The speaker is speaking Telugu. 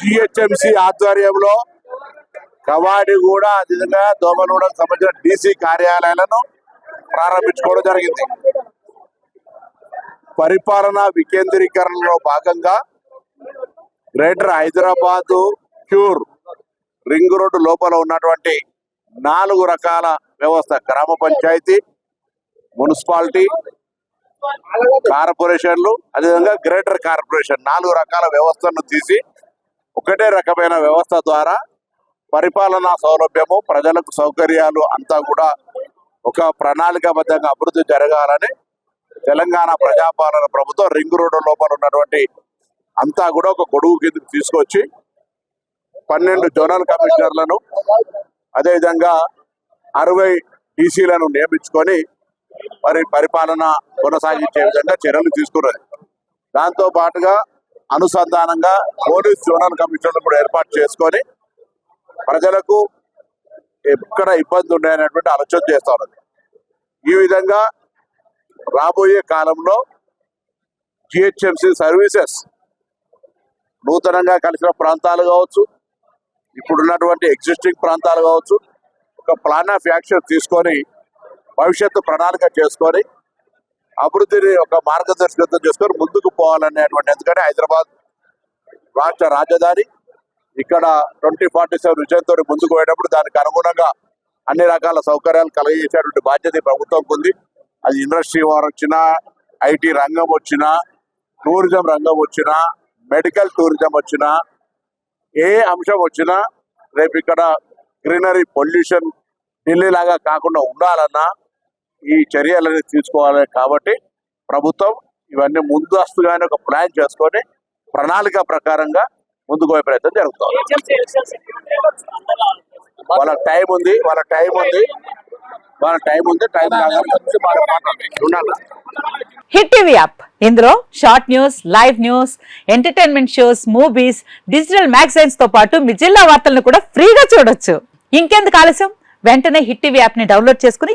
జిహెచ్ఎంసీ ఆధ్వర్యంలో కవాడి కూడా అదేవిధంగా దోమలగూడకు సంబంధించిన డీసీ కార్యాలయాలను ప్రారంభించుకోవడం జరిగింది. పరిపాలన వికేంద్రీకరణలో భాగంగా గ్రేటర్ హైదరాబాదు క్యూర్ రింగ్ రోడ్డు లోపల ఉన్నటువంటి నాలుగు రకాల వ్యవస్థ గ్రామ పంచాయతీ మున్సిపాలిటీ కార్పొరేషన్లు అదేవిధంగా గ్రేటర్ కార్పొరేషన్ నాలుగు రకాల వ్యవస్థను తీసి ఒకటే రకమైన వ్యవస్థ ద్వారా పరిపాలనా సౌలభ్యము ప్రజలకు సౌకర్యాలు అంతా కూడా ఒక ప్రణాళికాబద్ధంగా అభివృద్ధి జరగాలని తెలంగాణ ప్రజాపాలన ప్రభుత్వం రింగ్ రోడ్డు లోపల ఉన్నటువంటి అంతా కూడా ఒక గొడుగు కిందకు తీసుకొచ్చి పన్నెండు జోనల్ కమిషనర్లను అదేవిధంగా అరవై డీసీలను నియమించుకొని మరి పరిపాలన కొనసాగించే విధంగా చర్యలు తీసుకున్నది. దాంతో పాటుగా అనుసంధానంగా పోలీస్ జోనల్ కమిషనర్లు కూడా ఏర్పాటు చేసుకొని ప్రజలకు ఎక్కడ ఇబ్బంది ఉన్నాయనేటువంటి ఆలోచన చేస్తా ఉన్నది. ఈ విధంగా రాబోయే కాలంలో జిహెచ్ఎంసి సర్వీసెస్ నూతనంగా కలిసిన ప్రాంతాలు కావచ్చు ఇప్పుడున్నటువంటి ఎగ్జిస్టింగ్ ప్రాంతాలు కావచ్చు ఒక ప్లాన్ ఆఫ్ యాక్షన్ తీసుకొని భవిష్యత్తు ప్రణాళిక చేసుకొని అభివృద్ధిని ఒక మార్గదర్శకత్వం చేసుకొని ముందుకు పోవాలనేటువంటి ఎందుకంటే హైదరాబాద్ రాష్ట్ర రాజధాని. ఇక్కడ ట్వంటీ ఫార్టీ సెవెన్ విజయంతో ముందుకు పోయేటప్పుడు దానికి అనుగుణంగా అన్ని రకాల సౌకర్యాలు కలిగజేసేటువంటి బాధ్యత ప్రభుత్వం ప్రభుత్వంకు ఉంది. అది ఇండస్ట్రీ వారు వచ్చినా ఐటీ రంగం వచ్చినా టూరిజం రంగం వచ్చినా మెడికల్ టూరిజం వచ్చినా ఏ అంశం వచ్చినా రేపు ఇక్కడ గ్రీనరీ పొల్యూషన్ ఢిల్లీ లాగా కాకుండా ఉండాలన్నా ఈ చర్యలని తీసుకోవాలి కాబట్టి ప్రభుత్వం ఇవన్నీ ముందస్తుగానే ఒక ప్లాన్ చేసుకొని ప్రణాళిక ప్రకారంగా ముందుకు పోయే ప్రయత్నం జరుగుతుంది. వాళ్ళ టైం ఉంది వాళ్ళ టైం ఉంది వాళ్ళ టైం ఉంది టైం ఉండాలి? Hit TV app. ఇందులో short news live news entertainment shows movies digital మ్యాగజైన్స్తో పాటు మీ జిల్లా వార్తలను కూడా ఫ్రీగా చూడొచ్చు. ఇంకెందుకు ఆలస్యం? వెంటనే హిట్ టీవీ యాప్ని డౌన్లోడ్ చేసుకుని